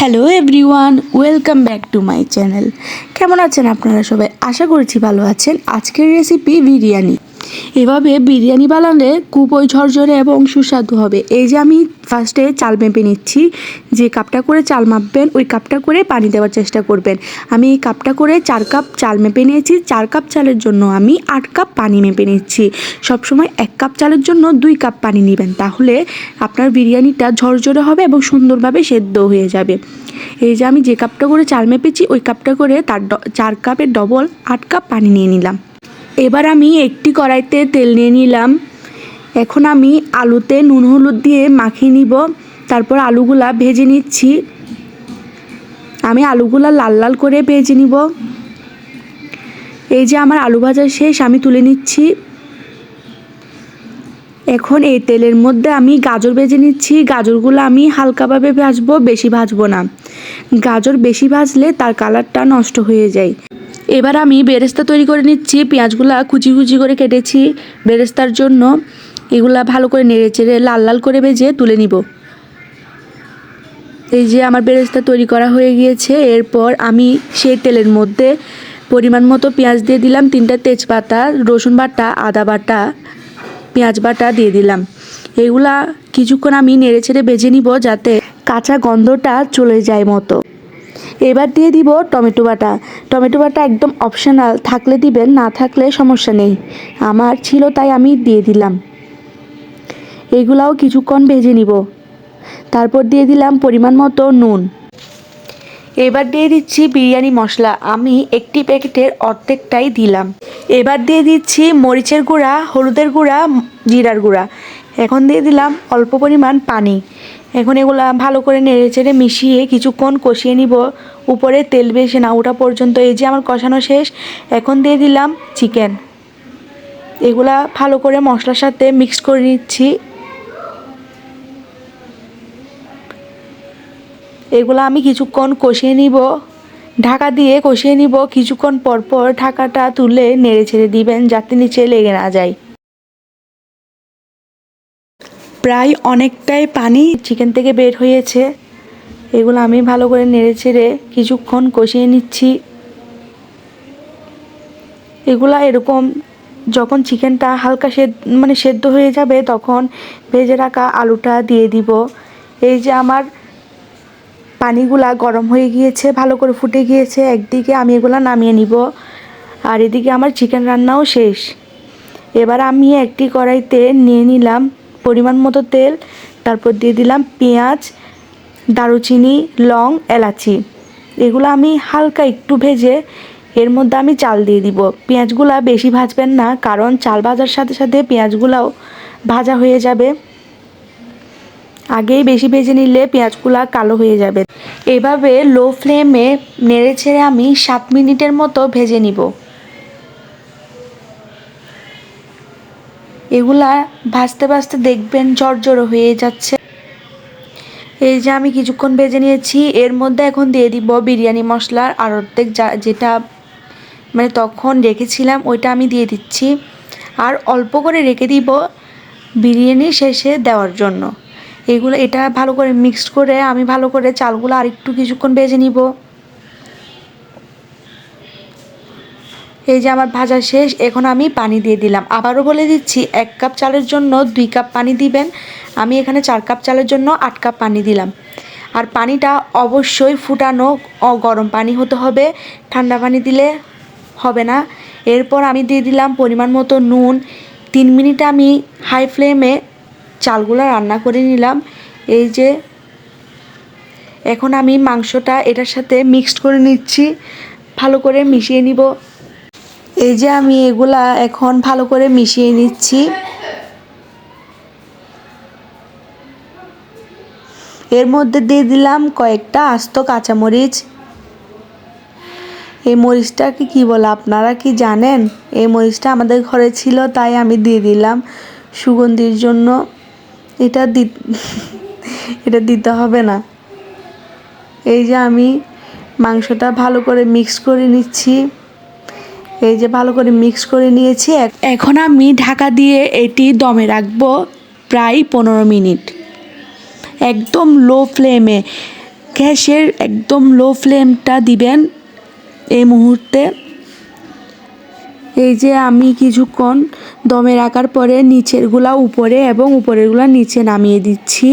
Hello everyone welcome back to my channel কেমন আছেন আপনারা সবাই? আশা করছি ভালো আছেন। আজকের রেসিপি বিরিয়ানি। এভাবে বিরিয়ানি বানালে খুবই ঝরঝরে এবং সুস্বাদু হবে। এই যে আমি ফার্স্টে চাল মেপে নিচ্ছি, যে কাপটা করে চাল মাপবেন, ওই কাপটা করে পানি দেওয়ার চেষ্টা করবেন। আমি এই কাপটা করে চার কাপ চাল মেপে নিয়েছি, চার কাপ চালের জন্য আমি আট কাপ পানি মেপে নিচ্ছি। সবসময় এক কাপ চালের জন্য দুই কাপ পানি নেবেন, তাহলে আপনার বিরিয়ানিটা ঝরঝরে হবে এবং সুন্দরভাবে সেদ্ধ হয়ে যাবে। এই যে আমি যে কাপটা করে চাল মেপেছি, ওই কাপটা করে তার চার কাপের ডবল আট কাপ পানি নিয়ে নিলাম। এবার আমি একটি কড়াইতে তেল নিয়ে নিলাম। এখন আমি আলুতে নুন হলুদ দিয়ে মাখিয়ে নিব। তারপর আলুগুলা ভেজে নিচ্ছি। আমি আলুগুলা লাল লাল করে ভেজে নিব। এই যে আমার আলু ভাজা শেষ, আমি তুলে নিচ্ছি। এখন এই তেলের মধ্যে আমি গাজর ভেজে নিচ্ছি। গাজরগুলো আমি হালকাভাবে ভাজবো, বেশি ভাজবো না। গাজর বেশি ভাজলে তার কালারটা নষ্ট হয়ে যায়। এবার আমি বেরেস্তা তৈরি করে নিচ্ছি, পেঁয়াজগুলা কুচি কুচি করে কেটেছি। বেরেস্তার জন্য এগুলা ভালো করে নেড়ে চেড়ে লাল লাল করে ভেজে তুলে নিব। এই যে আমার বেরেস্তা তৈরি করা হয়ে গিয়েছে, এরপর আমি সেই তেলের মধ্যে পরিমাণ মতো পেঁয়াজ দিয়ে দিলাম, তিনটা তেজপাতা, রসুন বাটা, আদা বাটা, পেঁয়াজ বাটা দিয়ে দিলাম। এগুলা কিছুক্ষণ আমি নেড়ে ছেড়ে বেজে নিব যাতে কাঁচা গন্ধটা চলে যায় মতো। এবার দিয়ে দিব টমেটো বাটা। টমেটো বাটা একদম অপশনাল থাকলে দিবেন, না থাকলে সমস্যা নেই। আমার ছিল তাই আমি দিয়ে দিলাম। এগুলাও কিছুক্ষণ ভেজে নিব। তারপর দিয়ে দিলাম পরিমাণ মতো নুন। এবার দিয়ে দিচ্ছি বিরিয়ানি মশলা। আমি একটি প্যাকেটের অর্ধেকটাই দিলাম। এবার দিয়ে দিচ্ছি মরিচের গুঁড়া, হলুদের গুঁড়া, জিরার গুঁড়া। এখন দিয়ে দিলাম অল্প পরিমাণ পানি। এখন এগুলা ভালো করে নেড়ে চেড়ে মিশিয়ে কিছুক্ষণ কষিয়ে নিব। উপরে তেল বেশি না ওঠা পর্যন্ত। এই যে আমার কষানো শেষ, এখন দিয়ে দিলাম চিকেন এগুলা ভালো করে মশলার সাথে মিক্স করে নিচ্ছি। এগুলো আমি কিছুক্ষণ কষিয়ে নিব। ঢাকা দিয়ে কষিয়ে নিব। কিছুক্ষণ পর পর ঢাকাটা তুলে নেড়ে ছেড়ে দিবেন যাতে নিচে লেগে না যায়। প্রায় অনেকটাই পানি চিকেন থেকে বের হয়েছে। এগুলো আমি ভালো করে নেড়ে ছেড়ে কিছুক্ষণ কষিয়ে নিচ্ছি। এগুলা এরকম যখন চিকেনটা হালকা সেদ্ধ মানে সেদ্ধ হয়ে যাবে তখন ভেজে রাখা আলুটা দিয়ে দিব। এই যে আমার পানিগুলা গরম হয়ে গিয়েছে, ভালো করে ফুটে গিয়েছে, একদিকে আমি এগুলা নামিয়ে নিব আর এদিকে আমার চিকেন রান্নাও শেষ। এবার আমি একটি কড়াইতে নিয়ে নিলাম পরিমাণ মতো তেল, তারপর দিয়ে দিলাম পেঁয়াজ, দারুচিনি, লং, এলাচি। এগুলো আমি হালকা একটু ভেজে এর মধ্যে আমি চাল দিয়ে দিব। পেঁয়াজগুলা বেশি ভাজবেন না, কারণ চাল ভাজার সাথে সাথে পেঁয়াজগুলাও ভাজা হয়ে যাবে। আগেই বেশি ভেজে নিলে পেঁয়াজগুলা কালো হয়ে যাবে। এভাবে লো ফ্লেমে নেড়ে ছেড়ে আমি সাত মিনিটের মতো ভেজে নিব। এগুলা ভাজতে ভাজতে দেখবেন জর্জরো হয়ে যাচ্ছে। এই যে আমি কিছুক্ষণ ভেজে নিয়েছি, এর মধ্যে এখন দিয়ে দিব বিরিয়ানি মশলার আর অর্ধেক যেটা মানে তখন রেখেছিলাম ওইটা আমি দিয়ে দিচ্ছি। আর অল্প করে রেখে দিব বিরিয়ানি শেষে দেওয়ার জন্য। এগুলো এটা ভালো করে মিক্সড করে আমি ভালো করে চালগুলো আর একটু কিছুক্ষণ ভেজে নিব। এই যে আমার ভাজা শেষ, এখন আমি পানি দিয়ে দিলাম। আবারও বলে দিচ্ছি, এক কাপ চালের জন্য দুই কাপ পানি দিবেন। আমি এখানে চার কাপ চালের জন্য আট কাপ পানি দিলাম। আর পানিটা অবশ্যই ফুটানো গরম পানি হতে হবে। ঠান্ডা পানি দিলে হবে না। এরপর আমি দিয়ে দিলাম পরিমাণ মতো নুন। তিন মিনিট আমি হাই ফ্লেমে চালগুলো রান্না করে নিলাম। এই যে এখন আমি মাংসটা এটার সাথে মিক্সড করে নিচ্ছি। ভালো করে মিশিয়ে নিব। এই যে আমি এগুলা এখন ভালো করে মিশিয়ে নিচ্ছি। এর মধ্যে দিয়ে দিলাম কয়েকটা আস্ত কাঁচামরিচ। এই মরিচটাকে কি বলে আপনারা কি জানেন? এই মরিচটা আমাদের ঘরে ছিল, তাই আমি দিয়ে দিলাম। সুগন্ধির জন্য এটা দি, এটা দিতে হবে না। এই যে আমি মাংসটা ভালো করে মিক্স করে নিচ্ছি। এই যে ভালো করে মিক্স করে নিয়েছি। এখন আমি ঢাকা দিয়ে এটি দমে রাখব প্রায় পনেরো মিনিট। একদম লো ফ্লেমে গ্যাসের একদম লো ফ্লেমটা দিবেন এই মুহূর্তে। এই যে আমি কিছুক্ষণ দমে রাখার পরে নিচেরগুলা উপরে এবং উপরেরগুলা নিচে নামিয়ে দিচ্ছি।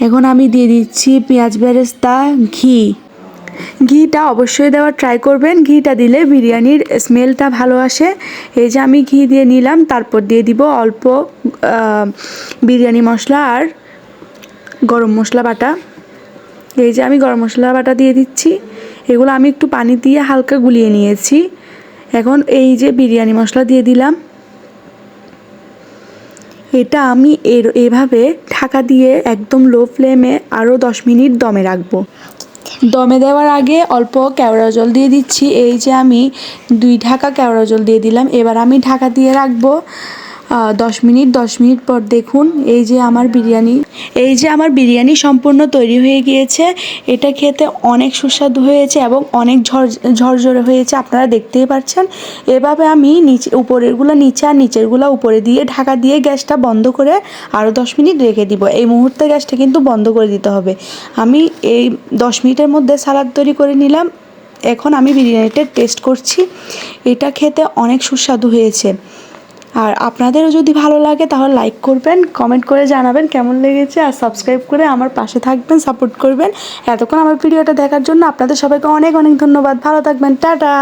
এখন আমি দিয়ে দিচ্ছি পেঁয়াজ বেরেস্তা, ঘি। ঘিটা অবশ্যই দেওয়ার ট্রাই করবেন। ঘিটা দিলে বিরিয়ানির স্মেলটা ভালো আসে। এই যে আমি ঘি দিয়ে নিলাম, তারপর দিয়ে দিব অল্প বিরিয়ানি মশলা আর গরম মশলা বাটা। এই যে আমি গরম মশলা বাটা দিয়ে দিচ্ছি। এগুলো আমি একটু পানি দিয়ে হালকা গুলিয়ে নিয়েছি। এখন এই যে বিরিয়ানি মশলা দিয়ে দিলাম। এটা আমি এর, এভাবে ঢাকা দিয়ে একদম লো ফ্লেমে আরও দশ মিনিট দমে রাখব। দমে দেওয়ার আগে অল্প কেওড়া জল দিয়ে দিচ্ছি। এই যে আমি দুই ঢাকা কেওড়া জল দিয়ে দিলাম। এবার আমি ঢাকা দিয়ে রাখব। দশ মিনিট দশ মিনিট পর দেখুন এই যে আমার বিরিয়ানি। এই যে আমার বিরিয়ানি সম্পূর্ণ তৈরি হয়ে গিয়েছে। এটা খেতে অনেক সুস্বাদু হয়েছে এবং অনেক ঝর ঝরঝরে হয়েছে, আপনারা দেখতেই পাচ্ছেন। এভাবে আমি নিচে, উপরেরগুলো নিচে আর নিচেরগুলো উপরে দিয়ে, ঢাকা দিয়ে গ্যাসটা বন্ধ করে আরও দশ মিনিট রেখে দিব। এই মুহূর্তে গ্যাসটা কিন্তু বন্ধ করে দিতে হবে। আমি এই দশ মিনিটের মধ্যে সালাদ তৈরি করে নিলাম। এখন আমি বিরিয়ানিটা টেস্ট করছি। এটা খেতে অনেক সুস্বাদু হয়েছে। আর আপনাদেরও যদি ভালো লাগে তাহলে লাইক করবেন কমেন্ট করে জানাবেন কেমন লেগেছে আর সাবস্ক্রাইব করে আমার পাশে থাকবেন সাপোর্ট করবেন। এতক্ষণ আমার ভিডিওটা দেখার জন্য আপনাদের সবাইকে অনেক অনেক ধন্যবাদ। ভালো থাকবেন, টাটা!